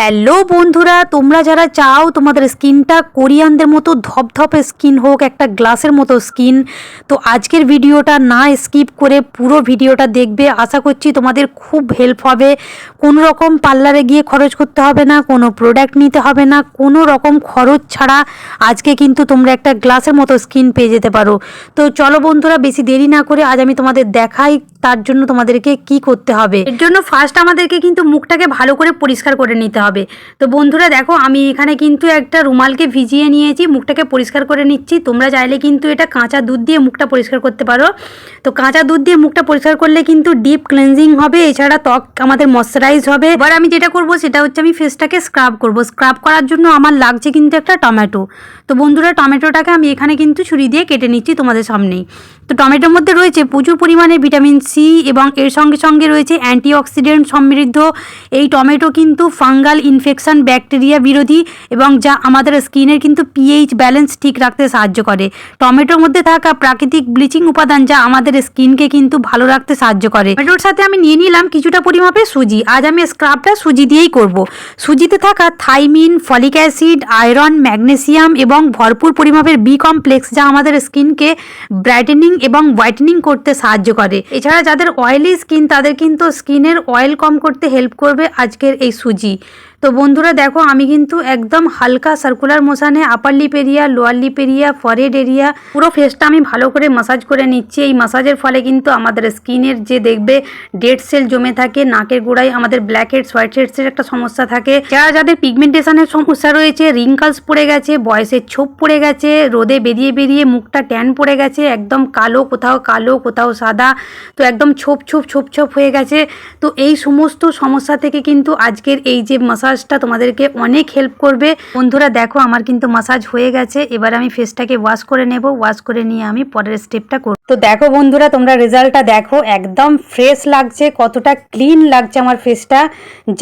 Hello বন্ধুরা, তোমরা যারা চাও তোমাদের স্কিনটা কোরিয়ানদের মতো ধপধপে স্কিন হোক, একটা গ্লাসের মতো স্কিন, তো আজকের ভিডিওটা না স্কিপ করে পুরো ভিডিওটা দেখবে। আশা করছি তোমাদের খুব হেল্প হবে। কোনো রকম পার্লারে গিয়ে খরচ করতে হবে না, কোনো প্রোডাক্ট নিতে হবে না, কোনো রকম খরচ ছাড়া আজকে কিন্তু তোমরা একটা গ্লাসের মতো স্কিন পেয়ে যেতে পারো। তো চলো বন্ধুরা, বেশি দেরি না করে আজ আমি তোমাদের দেখাই তার জন্য তোমাদেরকে কি করতে হবে। এর জন্য ফার্স্ট আমাদেরকে কিন্তু মুখটাকে ভালো করে পরিষ্কার করে নিতে হবে। তো বন্ধুরা দেখো, আমি এখানে কিন্তু একটা রুমালকে ভিজিয়ে নিয়েছি, মুখটাকে পরিষ্কার করে নিচ্ছি। তোমরা চাইলে কিন্তু এটা কাঁচা দুধ দিয়ে মুখটা পরিষ্কার করতে পারো। তো কাঁচা দুধ দিয়ে মুখটা পরিষ্কার করলে কিন্তু ডিপ ক্লেনজিং হবে, এছাড়া ত্বক আমাদের ময়শ্চারাইজ হবে। এবার আমি যেটা করব, সেটা হচ্ছে আমি ফেসটাকে স্ক্রাব করব। স্ক্রাব করার জন্য আমার লাগছে কিন্তু একটা টমেটো। তো বন্ধুরা, টমেটোটাকে আমি এখানে কিন্তু ছুরি দিয়ে কেটে নিচ্ছি তোমাদের সামনেই। তো টমেটোর মধ্যে রয়েছে প্রচুর পরিমাণে ভিটামিন সি এবং এর সঙ্গে সঙ্গে রয়েছে অ্যান্টিঅক্সিডেন্ট সমৃদ্ধ। এই টমেটো কিন্তু ফাঙ্গাল ইনফেকশন ব্যাকটেরিয়া বিরোধী এবং যা আমাদের স্কিনের কিন্তু পিএইচ ব্যালেন্স ঠিক রাখতে সাহায্য করে। টমেটোর মধ্যে থাকা প্রাকৃতিক ব্লিচিং উপাদান যা আমাদের স্কিনকে কিন্তু ভালো রাখতে সাহায্য করে। টমেটোর সাথে আমি নিয়ে নিলাম কিছুটা পরিমাপে সুজি। আজ আমি স্ক্রাবটা সুজি দিয়েই করব। সুজিতে থাকা thiamine, folic acid, iron, magnesium এবং ভরপুর পরিমাপের বি কমপ্লেক্স যা আমাদের স্কিনকে ব্রাইটেনিং এবং হোয়াইটেনিং করতে সাহায্য করে। এছাড়া যাদের অয়েলি স্কিন তাদের কিন্তু স্কিনের অয়েল কম করতে হেল্প করবে আজকের এই সুজি। তো বন্ধুরা দেখো, আমি কিন্তু একদম হালকা circular মোশানে upper lip area lower lip area forehead area পুরো ফেসটা আমি ভালো করে মাসাজ করে নিচ্ছি। এই মাসাজের ফলে কিন্তু আমাদের স্কিনের যে দেখবে ডেড সেল জমে থাকে, নাকের গোড়ায় আমাদের ব্ল্যাক হেডস হোয়াইট হেডসের একটা সমস্যা থাকে। যারা যাদের পিগমেন্টেশনের সমস্যা রয়েছে রিঙ্কালস পড়ে গেছে, বয়সের ছোপ পড়ে গেছে, রোদে বেরিয়ে বেরিয়ে মুখটা ট্যান পড়ে গেছে, একদম কালো কোথাও কালো, কোথাও সাদা, তো একদম ছোপ ছোপ ছোপ ছোপ হয়ে গেছে। তো এই সমস্ত সমস্যা থেকে কিন্তু আজকের এই যে মাসাজটা তোমাদেরকে অনেক হেল্প করবে। বন্ধুরা, দেখো, আমার কিন্তু মাসাজ হয়ে গেছে। এবার আমি ফেসটাকে ওয়াশ করে নেব। ওয়াশ করে নিয়ে আমি পরের স্টেপটা করব। তো দেখো বন্ধুরা, তোমরা রেজাল্টটা দেখো। একদম ফ্রেশ লাগছে, কতটা ক্লিন লাগছে আমার ফেসটা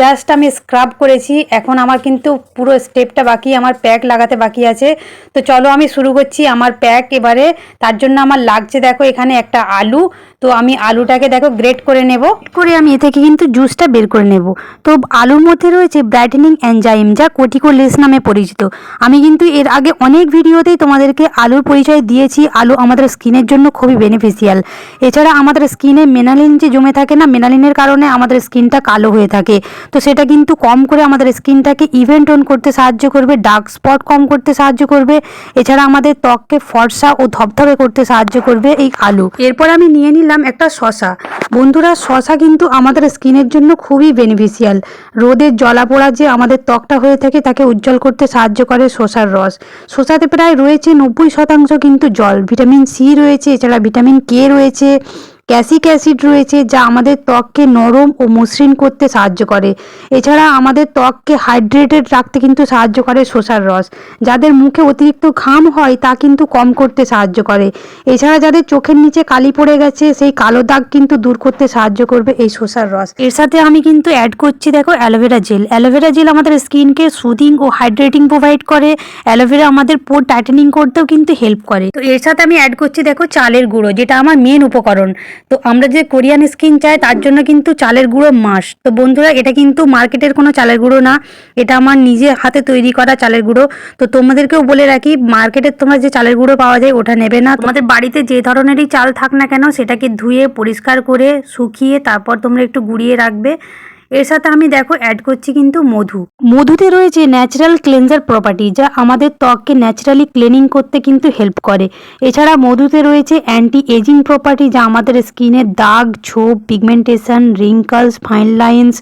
জাস্ট আমি স্ক্রাব করেছি। এখন আমার কিন্তু পুরো স্টেপটা বাকি, আমার প্যাক লাগাতে বাকি আছে। তো চলো আমি শুরু করছি আমার প্যাক এবারে। তার জন্য আমার লাগছে, দেখো, এখানে একটা আলু। তো আমি আলুটাকে, দেখো গ্রেট করে নেব। করে আমি এ থেকে কিন্তু জুসটা বের করে নেব। তো আলুর মধ্যে রয়েছে ব্রাইটেনিং এনজাইম, যা কোটিকোলিস নামে পরিচিত। আমি কিন্তু এর আগে অনেক ভিডিওতেই তোমাদেরকে আলুর পরিচয় দিয়েছি। আলু আমাদের স্কিনের জন্য খুবই বেনিফিশিয়াল এছাড়া আমাদের স্কিনে মেনালিন যে জমে থাকে না, মেনালিনের কারণে আমাদের স্কিনটা কালো হয়ে থাকে। তো সেটা কিন্তু কম করে আমাদের স্কিনটাকে ইভেন্ট টোন করতে সাহায্য করবে ডার্ক স্পট কম করতে সাহায্য করবে। এছাড়া আমাদের ত্বককে ফর্সা ও ধপধপে করতে সাহায্য করবে এই আলু। এরপর আমি নিয়ে নিলাম একটা শশা। বন্ধুরা, শশা কিন্তু আমাদের স্কিনের জন্য খুবই বেনিফিশিয়াল রোদের জলাপোড়া যে আমাদের ত্বকটা হয়ে থাকে তাকে উজ্জ্বল করতে সাহায্য করে শশার রস। শশাতে প্রায় রয়েছে নব্বই শতাংশ কিন্তু জল। ভিটামিন সি রয়েছে, এছাড়া ভিটামিন কে রয়েছে ক্যাসিক অ্যাসিড রয়েছে যা আমাদের ত্বককে নরম ও মসৃণ করতে সাহায্য করে। এছাড়া আমাদের ত্বককে হাইড্রেটেড রাখতে কিন্তু সাহায্য করে শসার রস। যাদের মুখে অতিরিক্ত ঘাম হয়, তা কিন্তু কম করতে সাহায্য করে। এছাড়া যাদের চোখের নিচে কালি পড়ে গেছে, সেই কালো দাগ কিন্তু দূর করতে সাহায্য করবে এই শসার রস। এর সাথে আমি কিন্তু অ্যাড করছি, দেখো অ্যালোভেরা জেল অ্যালোভেরা জেল আমাদের স্কিনকে সুদিং ও হাইড্রেটিং প্রোভাইড করে। অ্যালোভেরা আমাদের পোর টাইটেনিং করতেও কিন্তু হেল্প করে। তো এর সাথে আমি অ্যাড করছি, দেখো, চালের গুঁড়ো, যেটা আমার মেন উপকরণ। তো আমরা যে কোরিয়ান স্কিন চাই, তার জন্য কিন্তু চালের গুঁড়ো মাস তো বন্ধুরা, এটা কিন্তু মার্কেটের কোনো চালের গুঁড়ো না। এটা আমার নিজে হাতে তৈরি করা চালের গুঁড়ো। তো তোমাদেরকেও বলে রাখি মার্কেটের তোমরা যে চালের গুঁড়ো পাওয়া যায়, ওটা নেবে না। তোমাদের বাড়িতে যে ধরনেরই চাল থাক না কেন, সেটাকে ধুয়ে, পরিষ্কার করে শুকিয়ে, তারপর তোমরা একটু গুঁড়িয়ে রাখবে। এর সাথে আমি দেখো অ্যাড করছি কিন্তু মধু। মধুতে রয়েছে ন্যাচারাল ক্লেনজার প্রপার্টি যা আমাদের ত্বককে ন্যাচারালি ক্লিনিং করতে কিন্তু হেল্প করে। এছাড়া মধুতে রয়েছে অ্যান্টি এজিং প্রপার্টি যা আমাদের স্কিনের দাগ, ছোপ পিগমেন্টেশন রিঙ্কলস ফাইন লাইন্স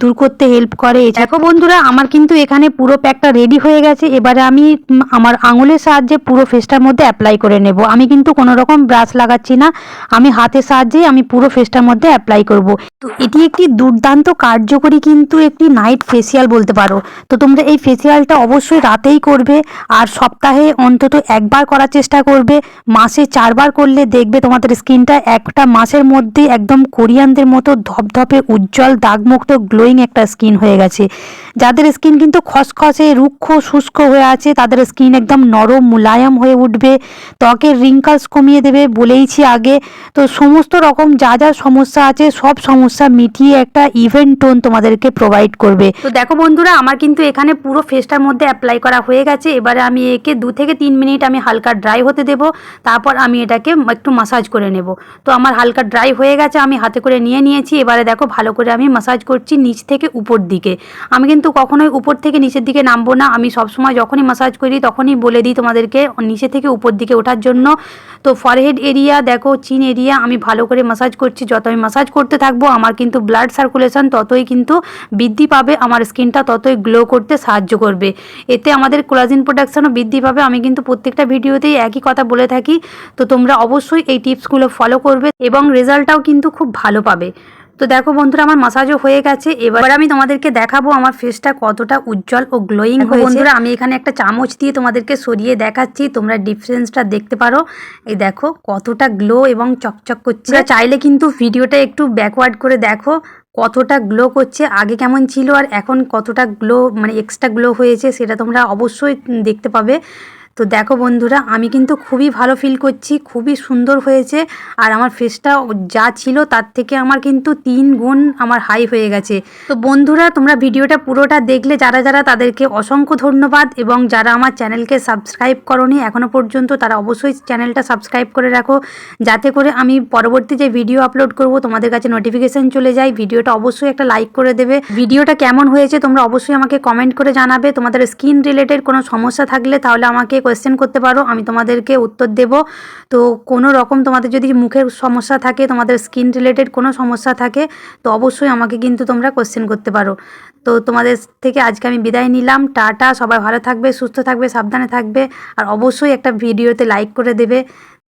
দূর করতে হেল্প করে। দেখো বন্ধুরা, আমার কিন্তু এখানে পুরো প্যাকটা রেডি হয়ে গেছে। এবারে আমি আমার আঙুলের সাহায্যে পুরো ফেসটার মধ্যে অ্যাপ্লাই করে নেব। আমি কিন্তু কোনো রকম ব্রাশ লাগাচ্ছি না। আমি হাতের সাহায্যেই আমি পুরো ফেসটার মধ্যে অ্যাপ্লাই করব। তো এটি একটি দুর্দান্ত কার্যকরী কিন্তু একটি নাইট ফেসিয়াল বলতে পারো। তো তোমরা এই ফেসিয়ালটা অবশ্যই রাতেই করবে আর সপ্তাহে অন্তত একবার করার চেষ্টা করবে। মাসে চারবার করলে দেখবে তোমাদের স্কিনটা একটা মাসের মধ্যে একদম কোরিয়ানদের মতো ধপধপে উজ্জ্বল, দাগমুক্ত গ্লোয়িং একটা স্কিন হয়ে গেছে। যাদের স্কিন কিন্তু খসখসে, রুক্ষ, শুষ্ক হয়ে আছে, তাদের স্কিন একদম নরম, মুলায়ম হয়ে উঠবে। ত্বকের রিঙ্কলস কমিয়ে দেবে বলেইছি আগে। তো সমস্ত রকম যা যা সমস্যা আছে, সব সমস্যা মিটিয়ে একটা ইভেন্ট টোন তোমাদেরকে প্রোভাইড করবে। তো দেখো বন্ধুরা, আমার কিন্তু এখানে পুরো ফেসটার মধ্যে অ্যাপ্লাই করা হয়ে গেছে। এবারে আমি একে দু থেকে তিন মিনিট আমি হালকা ড্রাই হতে দেব। তারপর আমি এটাকে একটু মাসাজ করে নেব। তো আমার হালকা ড্রাই হয়ে গেছে, আমি হাতে করে নিয়ে নিয়েছি। এবারে দেখো ভালো করে আমি মাসাজ করছি নিচ থেকে উপর দিকে। আমি কিন্তু কখনোই উপর থেকে নিচের দিকে নামবো না। আমি সবসময় যখনই মাসাজ করি, তখনই বলে দিই তোমাদেরকে নিচে থেকে উপর দিকে ওঠার জন্য। তো ফরহেড এরিয়া দেখো চিন এরিয়া আমি ভালো করে মাসাজ করছি। যত আমি মাসাজ করতে থাকব, আমার কিন্তু ব্লাড সার্কুলেশন ততই কিন্তু বৃদ্ধি পাবে আমার স্কিনটা ততই গ্লো করতে সাহায্য করবে। এতে আমাদের কোলাজিন প্রোডাকশনও বৃদ্ধি পাবে। আমি কিন্তু প্রত্যেকটা ভিডিওতেই একই কথা বলে থাকি। তো তোমরা অবশ্যই এই টিপসগুলো ফলো করবে এবং রেজাল্টটাও কিন্তু খুব ভালো পাবে। তো দেখো বন্ধুরা আমার মাসাজও হয়ে গেছে। এবার আমি তোমাদেরকে দেখাবো আমার ফেসটা কতটা উজ্জ্বল ও গ্লোয়িং হয়েছে। বন্ধুরা আমি এখানে একটা চামচ দিয়ে তোমাদেরকে সরিয়ে দেখাচ্ছি। তোমরা ডিফারেন্সটা দেখতে পারো। এই দেখো কতটা গ্লো এবং চকচক করছে। চাইলে কিন্তু ভিডিওটা একটু ব্যাকওয়ার্ড করে দেখো। কতটা গ্লো করছে, আগে কেমন ছিল আর এখন কতটা গ্লো মানে এক্সট্রা গ্লো হয়েছে, সেটা তোমরা অবশ্যই দেখতে পাবে। তো দেখো বন্ধুরা, আমি কিন্তু খুবই ভালো ফিল করছি, খুবই সুন্দর হয়েছে। আর আমার ফেসটা যা ছিল তার থেকে আমার কিন্তু তিন গুণ আমার হাই হয়ে গেছে। তো বন্ধুরা, তোমরা ভিডিওটা পুরোটা দেখলে যারা যারা তাদেরকে অসংখ্য ধন্যবাদ এবং যারা আমার চ্যানেলকে সাবস্ক্রাইব করনি এখনও পর্যন্ত তারা অবশ্যই চ্যানেলটা সাবস্ক্রাইব করে রাখো। যাতে করে আমি পরবর্তী যে ভিডিও আপলোড করব, তোমাদের কাছে নোটিফিকেশন চলে যায়। ভিডিওটা অবশ্যই একটা লাইক করে দেবে। ভিডিওটা কেমন হয়েছে তোমরা অবশ্যই আমাকে কমেন্ট করে জানাবে। তোমাদের স্কিন রিলেটেড কোনো সমস্যা থাকলে তাহলে আমাকে কোয়েশ্চেন করতে পারো, আমি তোমাদেরকে উত্তর দেব। তো কোনো রকম তোমাদের যদি মুখের সমস্যা থাকে, তোমাদের স্কিন রিলেটেড কোনো সমস্যা থাকে, তো অবশ্যই আমাকে কিন্তু তোমরা কোয়েশ্চেন করতে পারো। তো তোমাদের থেকে আজকে আমি বিদায় নিলাম। টাটা, সবাই ভালো থাকবে, সুস্থ থাকবে, সাবধানে থাকবে। আর অবশ্যই একটা ভিডিওতে লাইক করে দেবে।